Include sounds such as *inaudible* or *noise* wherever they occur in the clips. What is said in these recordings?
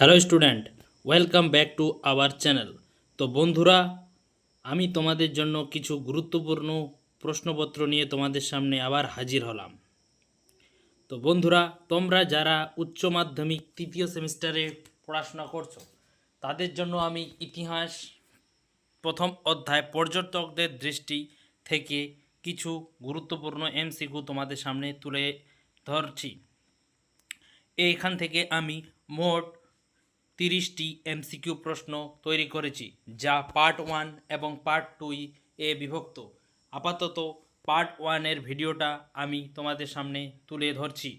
Hello student, welcome back to our channel. তো বন্ধুরা, আমি তোমাদের জন্য কিছু গুরুত্বপূর্ণ প্রশ্নপত্র নিয়ে তোমাদের সামনে আবার হাজির হলাম। তো বন্ধুরা, তোমরা যারা উচ্চ মাধ্যমিক তৃতীয় সেমিস্টারে পড়াশোনা করছ, তাদের জন্য আমি ইতিহাস প্রথম অধ্যায় পর্যটকদের দৃষ্টি থেকে কিছু গুরুত্বপূর্ণ এমসিকিউ তোমাদের সামনে তুলে ধরছি। এইখান থেকে আমি মোট তিরিশটি এমসিকিউ প্রশ্ন তৈরি করেছি, যা পার্ট ওয়ান এবং পার্ট টুই এ বিভক্ত। আপাতত পার্ট ওয়ানের ভিডিওটা আমি তোমাদের সামনে তুলে ধরছি।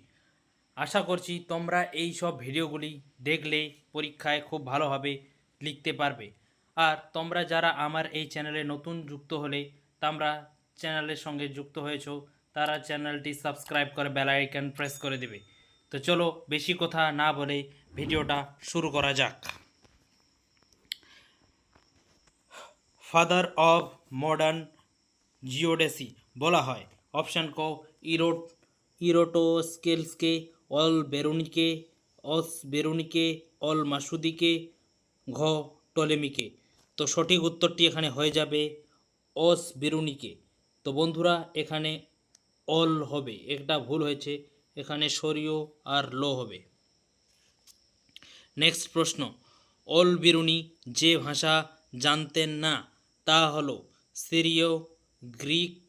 আশা করছি তোমরা এই সব ভিডিওগুলি দেখলে পরীক্ষায় খুব ভালোভাবে লিখতে পারবে। আর তোমরা যারা আমার এই চ্যানেলে নতুন যুক্ত হলে, তোমরা চ্যানেলের সঙ্গে যুক্ত হয়েছো, তারা চ্যানেলটি সাবস্ক্রাইব করে বেল প্রেস করে দেবে। তো চলো বেশি কথা না বলে ভিডিওটা শুরু করা যাক। ফাদার অফ মডার্ন জিওডেসি বলা হয়। অপশান ক ইরোট ইরোটোস্কেলসকে অল বেরুনিকে, অস বেরুনিকে, অল মাসুদিকে, ঘ টলেমিকে। তো সঠিক উত্তরটি এখানে হয়ে যাবে অস বেরুনিকে। তো বন্ধুরা, এখানে অল হবে। একটা ভুল হয়েছে। এখানে সরিয় আর লো হবে। নেক্সট প্রশ্ন, অল বিরুনি যে ভাষা জানতেন না, তা হল সিরিয়, গ্রিক,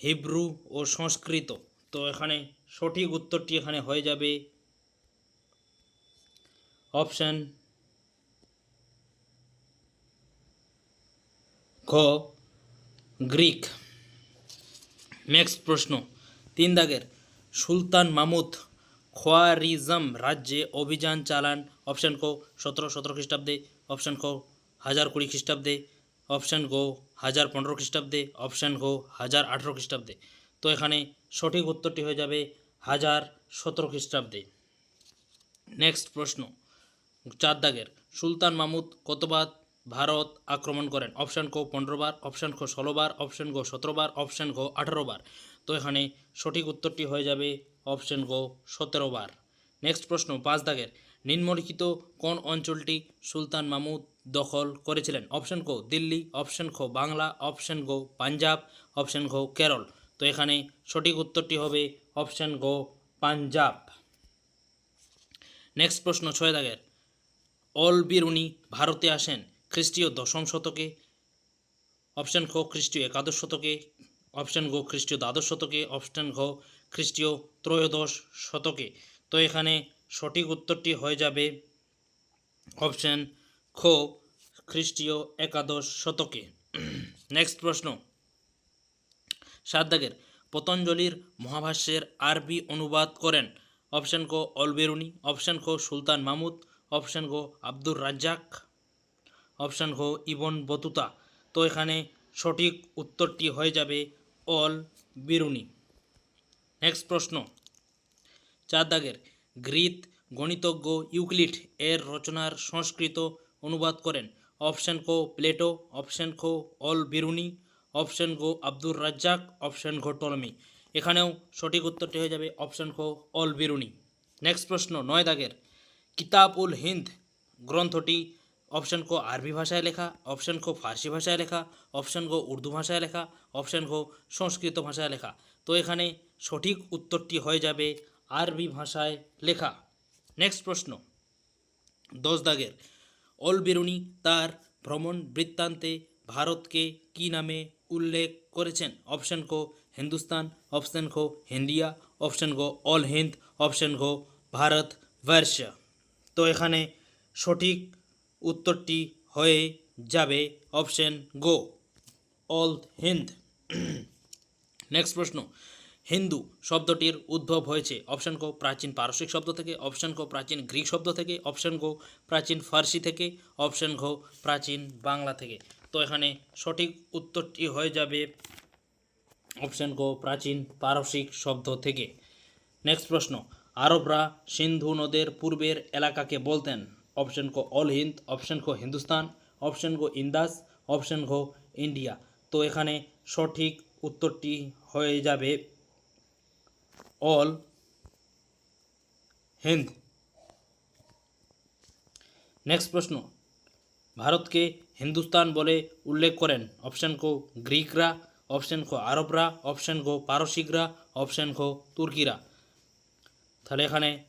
হিব্রু ও সংস্কৃত। তো এখানে সঠিক উত্তরটি এখানে হয়ে যাবে। অপশান ঘ, গ্রিক। নেক্সট প্রশ্ন, তিন দাগের সুলতান মামুদ খোয়ারিজম রাজ্যে অভিযান চালান অপশান কো সতেরো সতেরো খ্রিস্টাব্দে অপশান কো হাজার কুড়ি খ্রিস্টাব্দে অপশান গো হাজার পনেরো খ্রিস্টাব্দে অপশান গো হাজার আঠেরো খ্রিস্টাব্দে। তো এখানে সঠিক উত্তরটি হয়ে যাবে হাজার সতেরো খ্রিস্টাব্দে। নেক্সট প্রশ্ন, চার দাগের, সুলতান মাহমুদ কতবার ভারত আক্রমণ করেন? অপশান কো পনেরো বার অপশান কো ষোলো বার অপশান গো সতেরো বার অপশান গো আঠারো বার। তো এখানে সঠিক উত্তরটি হয়ে যাবে অপশান গো সতেরো বার। নেক্সট প্রশ্ন, পাঁচ দাগের নিম্নলিখিত কোন অঞ্চলটি সুলতান মাহমুদ দখল করেছিলেন? অপশান কো দিল্লি, অপশান খো বাংলা, অপশান গো পাঞ্জাব, অপশান গো কেরল। তো এখানে সঠিক উত্তরটি হবে অপশান গো পাঞ্জাব। নেক্সট প্রশ্ন, ছয় দাগের অল বিরুনি ভারতে আসেন খ্রিস্টীয় দশম শতকে, অপশান খ খ্রিস্টীয় একাদশ শতকে, অপশান গো খ্রিস্টীয় দ্বাদশ শতকে, অপশান ঘ খ্রিস্টীয় ত্রয়োদশ শতকে। তো এখানে সঠিক উত্তরটি হয়ে যাবে অপশান খ, খ্রিস্টীয় একাদশ শতকে। নেক্সট প্রশ্ন। সাত দাগের পতঞ্জলির মহাভাষ্যের আরবি অনুবাদ করেন। অপশান ক, অলবেরুনি। অপশান খ, সুলতান মাহমুদ অপশান গ, আব্দুর রাজ্জাক। অপশান ঘ ইবন বতুতা। তো এখানে সঠিক উত্তরটি হয়ে যাবে অল বিরুনি নেক্সট প্রশ্ন। চার দাগের গ্রিক গণিতজ্ঞ ইউক্লিড এর রচনার সংস্কৃত অনুবাদ করেন। অপশান কো প্লেটো, অপশান খো অল বিরুনি, অপশান গো আব্দুর রাজ্জাক, অপশান ঘো টলমি। এখানেও সঠিক উত্তরটি হয়ে যাবে অপশান খো অল বিরুনি। নেক্সট প্রশ্ন, নয় দাগের কিতাব উল হিন্দ গ্রন্থটি অপশান কো আরবি ভাষায় লেখা, অপশান কো ফার্সি ভাষায় লেখা, অপশান গো উর্দু ভাষায় লেখা, অপশান গো সংস্কৃত ভাষায় লেখা। তো এখানে সঠিক উত্তরটি হয়ে যাবে আরবি ভাষায় লেখা। নেক্সট প্রশ্ন। দশ দাগের। অল বেরুনি তার ভ্রমণ বৃত্তান্তে ভারতকে কী নামে উল্লেখ করেছেন? অপশান কো, হিন্দুস্তান অপশান খো হিন্দিয়া অপশান গো অল হিন্দ অপশান গো ভারত বর্ষ তো এখানে সঠিক উত্তরটি হয়ে যাবে অপশান গো, অল হিন্দ। *clears throat* নেক্সট প্রশ্ন। হিন্দু শব্দটির উদ্ভব হয়েছে। অপশান কো প্রাচীন পারসিক শব্দ থেকে, অপশান কো প্রাচীন গ্রিক শব্দ থেকে, অপশান কো প্রাচীন ফার্সি থেকে, অপশান ঘো প্রাচীন বাংলা থেকে। তো এখানে সঠিক উত্তরটি হয়ে যাবে অপশান কো প্রাচীন পারসিক শব্দ থেকে। নেক্সট প্রশ্ন, আরবরা সিন্ধু নদের পূর্বের এলাকাকে বলতেন? অপশান কো অল হিন্দ, অপশান কো হিন্দুস্তান, অপশান কো ইন্দাস, অপশান কো ইন্ডিয়া। তো এখানে সঠিক উত্তরটি হয়ে যাবে অল হিন্দ। নেক্সট প্রশ্ন। ভারতকে হিন্দুস্তান বলে উল্লেখ করেন। অপশান কো গ্রিকরা, অপশান কো আরবরা, অপশান কো পারসিকরা, অপশান কো তুর্কিরা। তাহলে এখানে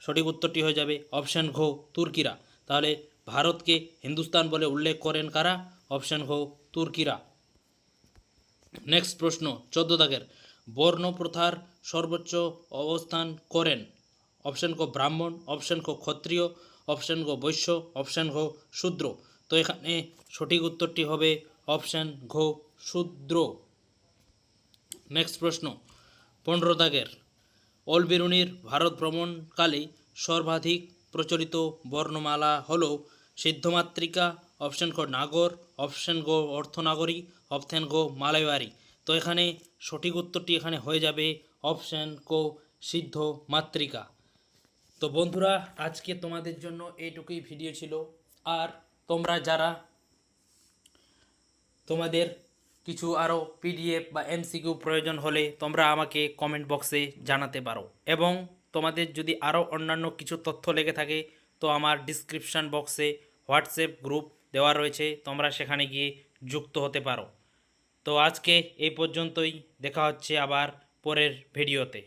সঠিক উত্তরটি হয়ে যাবে অপশান ঘো তুর্কিরা। তাহলে ভারতকে হিন্দুস্তান বলে উল্লেখ করেন কারা? অপশান ঘো তুর্কিরা। নেক্সট প্রশ্ন, চোদ্দ দাগের বর্ণ প্রথার সর্বোচ্চ অবস্থান করেন। অপশান কো ব্রাহ্মণ অপশান কো ক্ষত্রিয় অপশান কো বৈশ্য অপশান ঘো শূদ্র। তো এখানে সঠিক উত্তরটি হবে অপশান ঘো শূদ্র। নেক্সট প্রশ্ন, পনেরো দাগের। অলবিরুনির ভারত ভ্রমণকালে সর্বাধিক প্রচলিত বর্ণমালা হল সিদ্ধমাতৃকা অপশন গো নাগর অপশন গো অর্থনাগরী অপশন গো মালায়ারি তো এখানে সঠিক উত্তরটি এখানে হয়ে যাবে অপশন কো সিদ্ধ মাতৃকা। তো বন্ধুরা, আজকে তোমাদের জন্য এইটুকুই ভিডিও ছিল। আর তোমরা যারা তোমাদের কিছু আরও পিডিএফ বা এমসিকিউ প্রয়োজন হলে তোমরা আমাকে কমেন্ট বক্সে জানাতে পারো। এবং তোমাদের যদি আরও অন্যান্য কিছু তথ্য লেগে থাকে, তো আমার ডিসক্রিপশান বক্সে হোয়াটসঅ্যাপ গ্রুপ দেওয়া রয়েছে। তোমরা সেখানে গিয়ে যুক্ত হতে পারো। তো আজকে এই পর্যন্তই। দেখা হচ্ছে আবার পরের ভিডিওতে।